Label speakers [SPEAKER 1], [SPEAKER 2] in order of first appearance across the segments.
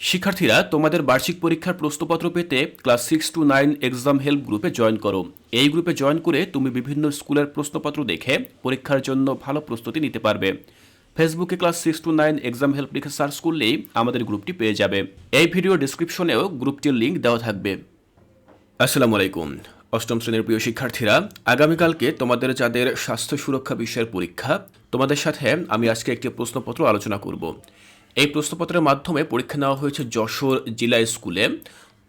[SPEAKER 1] শিক্ষার্থীরা তোমাদের বার্ষিক পরীক্ষার প্রশ্নপত্র পেতে class six to nine exam help গ্রুপে জয়েন করো। এই গ্রুপে জয়েন করে তুমি বিভিন্ন স্কুলের প্রশ্নপত্র দেখে পরীক্ষার জন্য ভালো প্রস্তুতি নিতে পারবে। ফেসবুকে class six to nine exam help লিখে সার্চ করলেই আমাদের গ্রুপটি পেয়ে যাবে। এই ভিডিও ডিসক্রিপশনেও গ্রুপটির লিঙ্ক দেওয়া থাকবে। আসসালামু আলাইকুম। অষ্টম শ্রেণির প্রিয় শিক্ষার্থীরা, আগামীকালকে তোমাদের যাদের স্বাস্থ্য সুরক্ষা বিষয়ের পরীক্ষা, তোমাদের সাথে আমি আজকে একটি প্রশ্নপত্র আলোচনা করব। এই প্রশ্নপত্রের মাধ্যমে পরীক্ষা নেওয়া হয়েছে যশোর জেলা স্কুলে।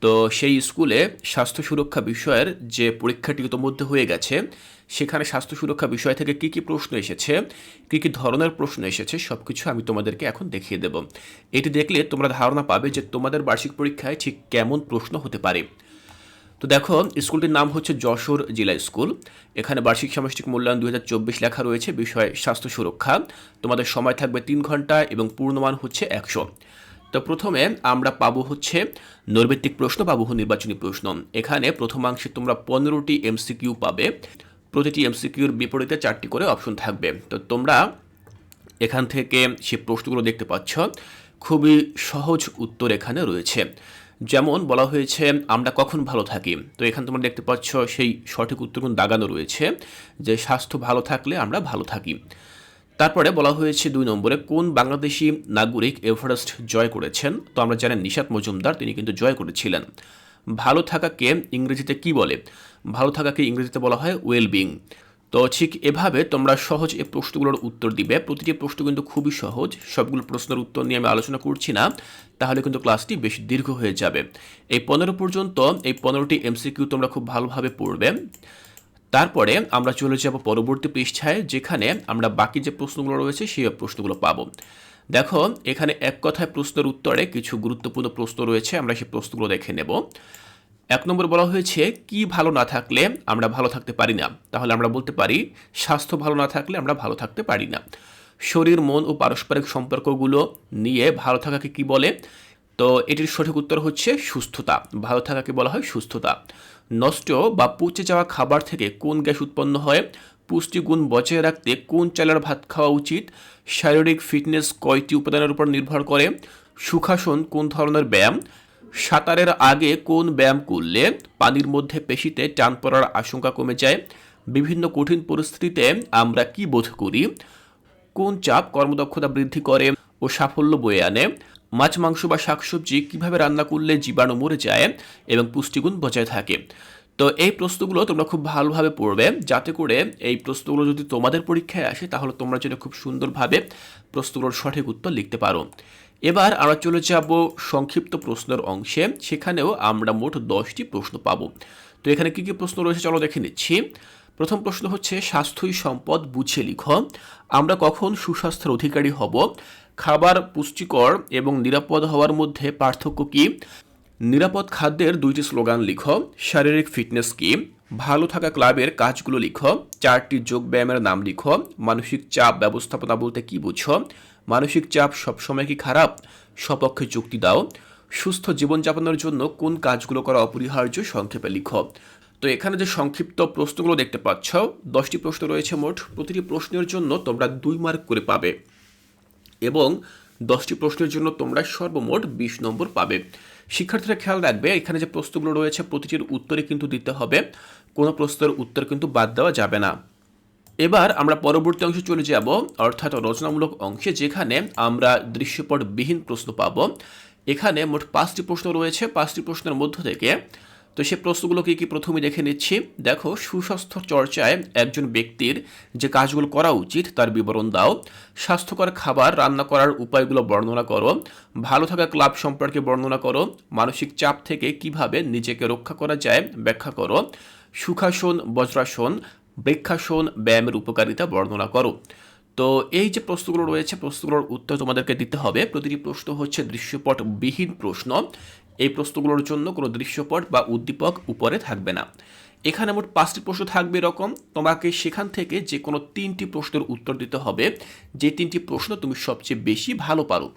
[SPEAKER 1] তো সেই স্কুলে স্বাস্থ্য সুরক্ষা বিষয়ের যে পরীক্ষাটি ইতোমধ্যে হয়ে গেছে, সেখানে স্বাস্থ্য সুরক্ষা বিষয় থেকে কী কী প্রশ্ন এসেছে, কী কী ধরনের প্রশ্ন এসেছে সব কিছু আমি তোমাদেরকে এখন দেখিয়ে দেব। এটি দেখলে তোমরা ধারণা পাবে যে তোমাদের বার্ষিক পরীক্ষায় ঠিক কেমন প্রশ্ন হতে পারে। তো দেখো, স্কুলটির নাম হচ্ছে যশোর জেলা স্কুল। এখানে বার্ষিক সামষ্টিক মূল্যায়ন দুই হাজার চব্বিশ লেখা রয়েছে, বিষয় স্বাস্থ্য সুরক্ষা। তোমাদের সময় থাকবে তিন ঘণ্টা এবং পূর্ণমান হচ্ছে একশো। তো প্রথমে আমরা পাবো হচ্ছে নৈর্ভিত্তিক প্রশ্ন বা বহু নির্বাচনী প্রশ্ন। এখানে প্রথমাংশে তোমরা পনেরোটি এমসিকিউ পাবে। প্রতিটি এমসিকিউর বিপরীতে চারটি করে অপশন থাকবে। তো তোমরা এখান থেকে সে প্রশ্নগুলো দেখতে পাচ্ছ। খুবই সহজ উত্তর এখানে রয়েছে। যেমন বলা হয়েছে, আমরা কখন ভালো থাকি? তো এখানে তোমরা দেখতে পাচ্ছ সেই সঠিক উত্তরগুলো দাগানো রয়েছে, যে স্বাস্থ্য ভালো থাকলে আমরা ভালো থাকি। তারপরে বলা হয়েছে দুই নম্বরে, কোন বাংলাদেশি নাগরিক এভারেস্ট জয় করেছেন? তো আমরা জানেন নিশাত মজুমদার, তিনি কিন্তু জয় করেছিলেন। ভালো থাকাকে ইংরেজিতে কি বলে? ভালো থাকাকে ইংরেজিতে বলা হয় ওয়েলবিং তো ঠিক এভাবে তোমরা সহজ এই প্রশ্নগুলোর উত্তর দিবে। প্রতিটি প্রশ্ন কিন্তু খুবই সহজ। সবগুলো প্রশ্নের উত্তর নিয়ে আমি আলোচনা করছি না। তাহলে কিন্তু ক্লাসটি বেশ দীর্ঘ হয়ে যাবে। এই পনেরো পর্যন্ত, এই পনেরোটি এমসিকিউ তোমরা খুব ভালোভাবে পড়বে। তারপরে আমরা চলে যাব পরবর্তী পৃষ্ঠায়, যেখানে আমরা বাকি যে প্রশ্নগুলো রয়েছে, সেই প্রশ্নগুলো পাবো। দেখো, এখানে এক কথায় প্রশ্নের উত্তরে কিছু গুরুত্বপূর্ণ প্রশ্ন রয়েছে, আমরা সেই প্রশ্নগুলো দেখে নেব। এক নম্বর বলা হয়েছে, কি ভালো না থাকলে আমরা ভালো থাকতে পারি না? তাহলে আমরা বলতে পারি, স্বাস্থ্য ভালো না থাকলে আমরা ভালো থাকতে পারি না। শরীর, মন ও পারস্পরিক সম্পর্কগুলো নিয়ে ভালো থাকাকে কি বলে? তো এটির সঠিক উত্তর হচ্ছে সুস্থতা। ভালো থাকাকে বলা হয় সুস্থতা। নষ্ট বা পচে যাওয়া খাবার থেকে কোন গ্যাস উৎপন্ন হয়? পুষ্টিগুণ বজায় রাখতে কোন চালের ভাত খাওয়া উচিত? শারীরিক ফিটনেস কয়টি উপাদানের উপর নির্ভর করে? সুখাসন কোন ধরনের ব্যায়াম? সাঁতারের আগে কোন ব্যায়াম করলে পানির মধ্যে পেশিতে টান পড়ার আশঙ্কা কমে যায়? বিভিন্ন কঠিন পরিস্থিতিতে আমরা কি বোধ করি? কোন চাপ কর্মদক্ষতা বৃদ্ধি করে ও সাফল্য বয়ে আনে? মাছ, মাংস বা শাকসবজি কীভাবে রান্না করলে জীবাণু মরে যায় এবং পুষ্টিগুণ বজায় থাকে? তো এই প্রশ্নগুলো তোমরা খুব ভালোভাবে পড়বে। যাতে করে এই প্রশ্নগুলো যদি তোমাদের পরীক্ষায় আসে, তাহলে তোমরা যেন খুব সুন্দরভাবে প্রশ্নগুলোর সঠিক উত্তর লিখতে পারো। এবার আমরা চলে যাব সংক্ষিপ্ত প্রশ্নের অংশে। সেখানেও আমরা মোট দশটি প্রশ্ন পাবো। তো এখানে কি কি প্রশ্ন রয়েছে চলো দেখে নিচ্ছি। প্রথম প্রশ্ন হচ্ছে, স্বাস্থ্যই সম্পদ বুঝে লিখ। আমরা কখন সুস্বাস্থ্যের অধিকারী হব? খাবার পুষ্টিকর এবং নিরাপদ হওয়ার মধ্যে পার্থক্য কি? নিরাপদ খাদ্যের দুইটি স্লোগান লিখ। শারীরিক ফিটনেস কি? ভালো থাকা ক্লাবের কাজগুলো লিখ। চারটি যোগ ব্যায়ামের নাম লিখ। মানসিক চাপ ব্যবস্থাপনা বলতে কি বুঝো? মানসিক চাপ সবসময় কি খারাপ? সপক্ষে যুক্তি দাও। সুস্থ জীবনযাপনের জন্য কোন কাজগুলো করা অপরিহার্য? সংক্ষেপে লিখ। তো এখানে যে সংক্ষিপ্ত প্রশ্নগুলো দেখতে পাচ্ছ, দশটি প্রশ্ন রয়েছে মোট। প্রতিটি প্রশ্নের জন্য তোমরা দুই মার্ক করে পাবে এবং দশটি প্রশ্নের জন্য তোমরা সর্বমোট বিশ নম্বর পাবে। শিক্ষার্থীরা খেয়াল রাখবে, এখানে যে প্রশ্নগুলো রয়েছে, প্রতিটির উত্তরে কিন্তু দিতে হবে। কোনো প্রশ্নের উত্তর কিন্তু বাদ দেওয়া যাবে না। এবার আমরা পরবর্তী অংশে চলে যাব, অর্থাৎ রচনামূলক অংশে, যেখানে আমরা দৃশ্যপটবিহীন প্রশ্ন পাব। এখানে মোট পাঁচটি প্রশ্ন রয়েছে। পাঁচটি প্রশ্নের মধ্য থেকে, তো সে প্রশ্নগুলো কি কি প্রথমে দেখে নিচ্ছি। দেখো, সুস্বাস্থ্য চর্চায় একজন ব্যক্তির যে কাজগুলো করা উচিত, তার বিবরণ দাও। স্বাস্থ্যকর খাবার রান্না করার উপায়গুলো বর্ণনা করো। ভালো থাকা ক্লাব সম্পর্কে বর্ণনা করো। মানসিক চাপ থেকে কীভাবে নিজেকে রক্ষা করা যায়, ব্যাখ্যা করো। সুখাসন, বজ্রাসন বৃক্ষাসন ব্যায়ামের উপকারিতা বর্ণনা করো। তো এই যে প্রশ্নগুলো রয়েছে, প্রশ্নগুলোর উত্তর তোমাদেরকে দিতে হবে। প্রতিটি প্রশ্ন হচ্ছে দৃশ্যপটবিহীন প্রশ্ন। এই প্রশ্নগুলোর জন্য কোনো দৃশ্যপট বা উদ্দীপক উপরে থাকবে না। এখানে মোট পাঁচটি প্রশ্ন থাকবে এরকম। তোমাকে সেখান থেকে যে কোনো তিনটি প্রশ্নের উত্তর দিতে হবে। যে তিনটি প্রশ্ন তুমি সবচেয়ে বেশি ভালো পারো।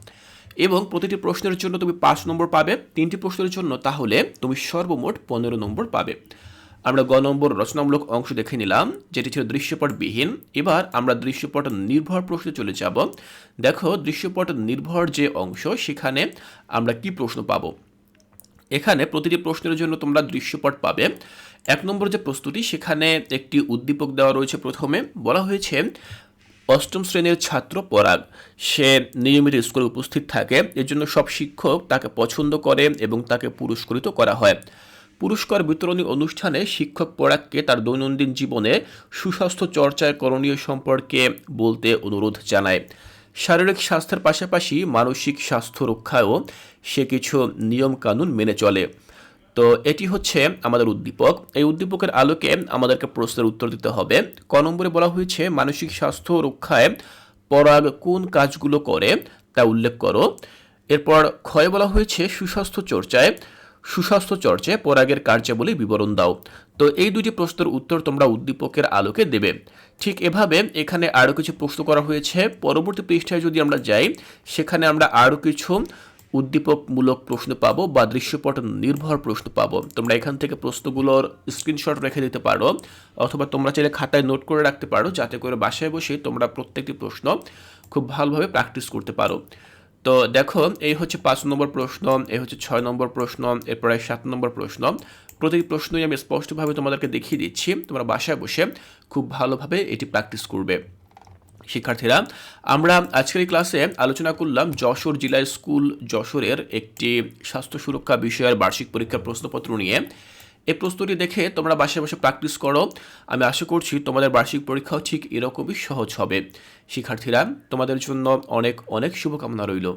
[SPEAKER 1] এবং প্রতিটি প্রশ্নের জন্য তুমি পাঁচ নম্বর পাবে। তিনটি প্রশ্নের জন্য তাহলে তুমি সর্বমোট পনেরো নম্বর পাবে। আমরা গ নম্বর রচনামূলক অংশ দেখে নিলাম, যেটি ছিল দৃশ্যপটবিহীন। এবার আমরা দৃশ্যপট নির্ভর প্রশ্নে চলে যাব। দেখো, দৃশ্যপট নির্ভর যে অংশ, সেখানে আমরা কি প্রশ্ন পাবো? এখানে প্রতিটি প্রশ্নের জন্য তোমরা দৃশ্যপট পাবে। এক নম্বর যে প্রস্তুতি, সেখানে একটি উদ্দীপক দেওয়া রয়েছে প্রথমে। বলা হয়েছে, অষ্টম শ্রেণির ছাত্র পরাগ, সে নিয়মিত স্কুলে উপস্থিত থাকে। এর জন্য সব শিক্ষক তাকে পছন্দ করে এবং তাকে পুরস্কৃত করা হয়। পুরস্কার বিতরণী অনুষ্ঠানে শিক্ষক পরাগকে তার দৈনন্দিন জীবনে সুস্বাস্থ্য চর্চায় করণীয় সম্পর্কে বলতে অনুরোধ জানায়। শারীরিক স্বাস্থ্যের পাশাপাশি মানসিক স্বাস্থ্য রক্ষায়ও সে কিছু নিয়মকানুন মেনে চলে। তো এটি হচ্ছে আমাদের উদ্দীপক। এই উদ্দীপকের আলোকে আমাদেরকে প্রশ্নের উত্তর দিতে হবে। ক নম্বরে বলা হয়েছে, মানসিক স্বাস্থ্য রক্ষায় পরাগ কোন কাজগুলো করে তা উল্লেখ করো। এরপর ক্ষয় বলা হয়েছে, সুস্বাস্থ্য চর্চায় সুস্বাস্থ্য চর্চায় পরাগের কার্যাবলী বিবরণ দাও। তো এই দুটি প্রশ্নের উত্তর তোমরা উদ্দীপকের আলোকে দেবে। ঠিক এভাবে এখানে আরও কিছু প্রশ্ন করা হয়েছে। পরবর্তী পৃষ্ঠায় যদি আমরা যাই, সেখানে আমরা আরও কিছু উদ্দীপকমূলক প্রশ্ন পাবো বা দৃশ্যপট নির্ভর প্রশ্ন পাবো। তোমরা এখান থেকে প্রশ্নগুলোর স্ক্রিনশট রেখে দিতে পারো, অথবা তোমরা চাইলে খাতায় নোট করে রাখতে পারো, যাতে করে বাসায় বসে তোমরা প্রত্যেকটি প্রশ্ন খুব ভালোভাবে প্র্যাকটিস করতে পারো। তো দেখো, এই হচ্ছে পাঁচ নম্বর প্রশ্ন, এই হচ্ছে ছয় নম্বর প্রশ্ন এরপরে সাত নম্বর প্রশ্ন। প্রতিটি প্রশ্নই আমি স্পষ্টভাবে তোমাদেরকে দেখিয়ে দিচ্ছি, তোমরা বাসায় বসে খুব ভালোভাবে এটি প্র্যাকটিস করবে। শিক্ষার্থীরা, আমরা আজকের ক্লাসে আলোচনা করলাম যশোর জেলা স্কুল যশোরের একটি স্বাস্থ্য সুরক্ষা বিষয়ের বার্ষিক পরীক্ষার প্রশ্নপত্র নিয়ে। এই প্রস্তুতি দেখে তোমরা বাসে বসে প্র্যাকটিস করো। আমি আশা করছি তোমাদের বার্ষিক পরীক্ষাও ঠিক এরকমই সহজ হবে। শিক্ষার্থীরা, তোমাদের জন্য অনেক অনেক শুভকামনা রইল।